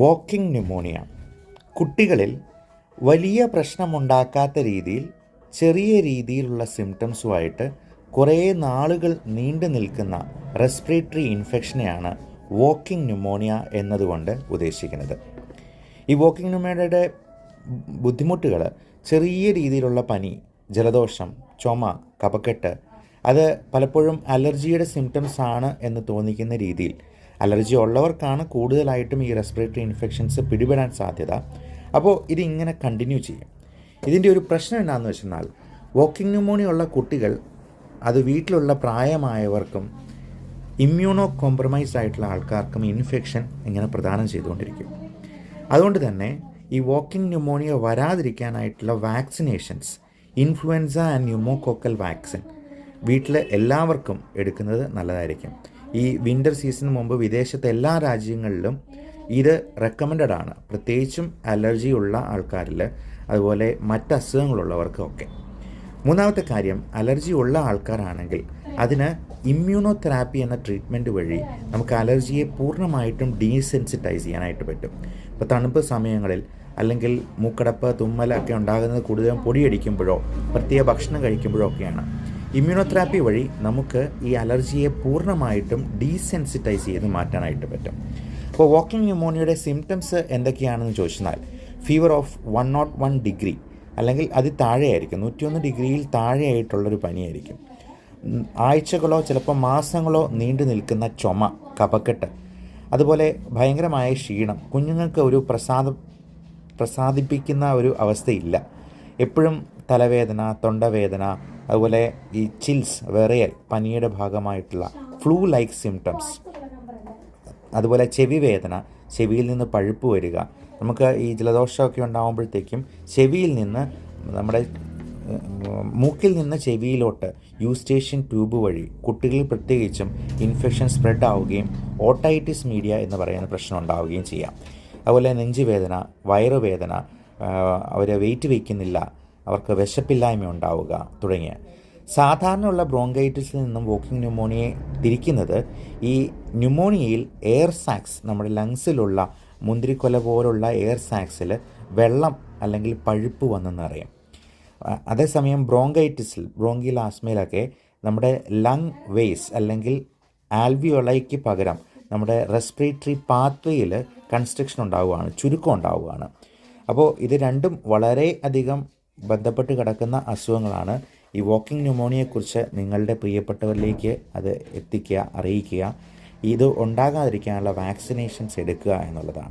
Walking pneumonia. കുട്ടികളിൽ വലിയ പ്രശ്നമുണ്ടാക്കാത്ത രീതിയിൽ ചെറിയ രീതിയിലുള്ള സിംറ്റംസുമായിട്ട് കുറേ നാളുകൾ നീണ്ടു നിൽക്കുന്ന റെസ്പിറേറ്ററി ഇൻഫെക്ഷനെയാണ് വോക്കിംഗ് ന്യൂമോണിയ എന്നതുകൊണ്ട് ഉദ്ദേശിക്കുന്നത്. ഈ വോക്കിംഗ് ന്യൂമോണിയയുടെ ബുദ്ധിമുട്ടുകൾ ചെറിയ രീതിയിലുള്ള പനി ജലദോഷം ചുമ കപക്കെട്ട് അത് പലപ്പോഴും അലർജിയുടെ സിംറ്റംസ് ആണ് എന്ന് തോന്നിക്കുന്ന രീതിയിൽ അലർജി ഉള്ളവർക്കാണ് കൂടുതലായിട്ടും ഈ റെസ്പിറേറ്ററി ഇൻഫെക്ഷൻസ് പിടിപെടാൻ സാധ്യത. അപ്പോൾ ഇതിങ്ങനെ കണ്ടിന്യൂ ചെയ്യും. ഇതിന്റെ ഒരു പ്രശ്നം എന്താണെന്ന് വെച്ചെന്നാൽ വോക്കിംഗ് ന്യൂമോണിയ ഉള്ള കുട്ടികൾ അത് വീട്ടിലുള്ള പ്രായമായവർക്കും ഇമ്മ്യൂണോ കോംപ്രമൈസ് ആയിട്ടുള്ള ആൾക്കാർക്കും ഇൻഫെക്ഷൻ ഇങ്ങനെ പ്രദാനം ചെയ്തുകൊണ്ടിരിക്കും. അതുകൊണ്ട് തന്നെ ഈ walking pneumonia വരാതിരിക്കാനായിട്ടുള്ള vaccinations influenza and pneumococcal vaccine വീട്ടിലെ എല്ലാവർക്കും എടുക്കുന്നത് നല്ലതായിരിക്കും. ഈ വിന്റർ സീസണിന് മുമ്പ് വിദേശത്തെ എല്ലാ രാജ്യങ്ങളിലും ഇത് റെക്കമെൻഡഡ് ആണ്. പ്രത്യേകിച്ചും അലർജി ഉള്ള ആൾക്കാരിൽ അതുപോലെ മറ്റ് അസുഖങ്ങളുള്ളവർക്കൊക്കെ. മൂന്നാമത്തെ കാര്യം അലർജി ഉള്ള ആൾക്കാരാണെങ്കിൽ അതിന് ഇമ്മ്യൂണോ തെറാപ്പി എന്ന ട്രീറ്റ്മെന്റ് വഴി നമുക്ക് അലർജിയെ പൂർണമായിട്ടും ഡീസെൻസിറ്റൈസ് ചെയ്യാനായിട്ട് പറ്റും. ഇപ്പോൾ തണുപ്പ് സമയങ്ങളിൽ അല്ലെങ്കിൽ മൂക്കടപ്പ് തുമ്മലൊക്കെ ഉണ്ടാകുന്നത് കൂടുതലും പൊടിയടിക്കുമ്പോഴോ പ്രത്യേക ഭക്ഷണം കഴിക്കുമ്പോഴോ ഒക്കെയാണ്. ഇമ്മ്യൂണോതെറാപ്പി വഴി നമുക്ക് ഈ അലർജിയെ പൂർണമായിട്ടും ഡീസെൻസിറ്റൈസ് ചെയ്ത് മാറ്റാനായിട്ട് പറ്റും. അപ്പോൾ വാക്കിംഗ് ന്യൂമോണിയയുടെ സിംറ്റംസ് എന്തൊക്കെയാണെന്ന് ചോദിച്ചാൽ fever of one nought one degree അല്ലെങ്കിൽ അത് താഴെയായിരിക്കും നൂറ്റിയൊന്ന് ഡിഗ്രിയിൽ താഴെയായിട്ടുള്ളൊരു പനിയായിരിക്കും. ആഴ്ചകളോ ചിലപ്പോൾ മാസങ്ങളോ നീണ്ടു നിൽക്കുന്ന ചുമ കപക്കെട്ട് അതുപോലെ ഭയങ്കരമായ ക്ഷീണം കുഞ്ഞുങ്ങൾക്ക് ഒരു പ്രസാദ പ്രസാദിപ്പിക്കുന്ന ഒരു അവസ്ഥയില്ല. എപ്പോഴും തലവേദന തൊണ്ടവേദന അതുപോലെ ഈ ചിൽസ് വിറയൽ പനിയുടെ ഭാഗമായിട്ടുള്ള ഫ്ലൂ ലൈക്ക് സിംറ്റംസ് അതുപോലെ ചെവി വേദന ചെവിയിൽ നിന്ന് പഴുപ്പ് വരിക. നമുക്ക് ഈ ജലദോഷമൊക്കെ ഉണ്ടാകുമ്പോഴത്തേക്കും ചെവിയിൽ നിന്ന് നമ്മുടെ മൂക്കിൽ നിന്ന് ചെവിയിലോട്ട് യൂസ്റ്റേഷ്യൻ ട്യൂബ് വഴി കുട്ടികളിൽ പ്രത്യേകിച്ചും ഇൻഫെക്ഷൻ സ്പ്രെഡ് ആവുകയും ഓട്ടൈറ്റിസ് മീഡിയ എന്ന് പറയുന്ന പ്രശ്നം ഉണ്ടാവുകയും ചെയ്യാം. അതുപോലെ നെഞ്ചുവേദന വയറുവേദന അവർ വെയിറ്റ് വയ്ക്കുന്നില്ല അവർക്ക് വിശപ്പില്ലായ്മ ഉണ്ടാവുക തുടങ്ങിയ. സാധാരണയുള്ള ബ്രോങ്കൈറ്റിസിൽ നിന്നും വോക്കിംഗ് ന്യൂമോണിയയെ തിരിക്കുന്നത് ഈ ന്യൂമോണിയയിൽ എയർ സാക്സ് നമ്മുടെ ലങ്സിലുള്ള മുന്തിരിക്കൊല പോലുള്ള എയർ സാക്സിൽ വെള്ളം അല്ലെങ്കിൽ പഴുപ്പ് വന്നെന്നറിയാം അതേസമയം ബ്രോങ്കൈറ്റിസിൽ ബ്രോങ്കിയൽ ആസ്മയിലൊക്കെ നമ്മുടെ ലങ് വേസ് അല്ലെങ്കിൽ ആൽവിയോളയ്ക്ക് പകരം നമ്മുടെ റെസ്പിറേറ്ററി പാത്വേയിൽ കൺസ്ട്രക്ഷൻ ഉണ്ടാവുകയാണ് ചുരുക്കം ഉണ്ടാവുകയാണ്. അപ്പോൾ ഇത് രണ്ടും വളരെ അധികം ബന്ധപ്പെട്ട് കിടക്കുന്ന അസുഖങ്ങളാണ്. ഈ വോക്കിംഗ് ന്യൂമോണിയയെക്കുറിച്ച് നിങ്ങളുടെ പ്രിയപ്പെട്ടവരിലേക്ക് അത് എത്തിക്കുക അറിയിക്കുക. ഇത് ഉണ്ടാകാതിരിക്കാനുള്ള വാക്സിനേഷൻസ് എടുക്കുക എന്നുള്ളതാണ്.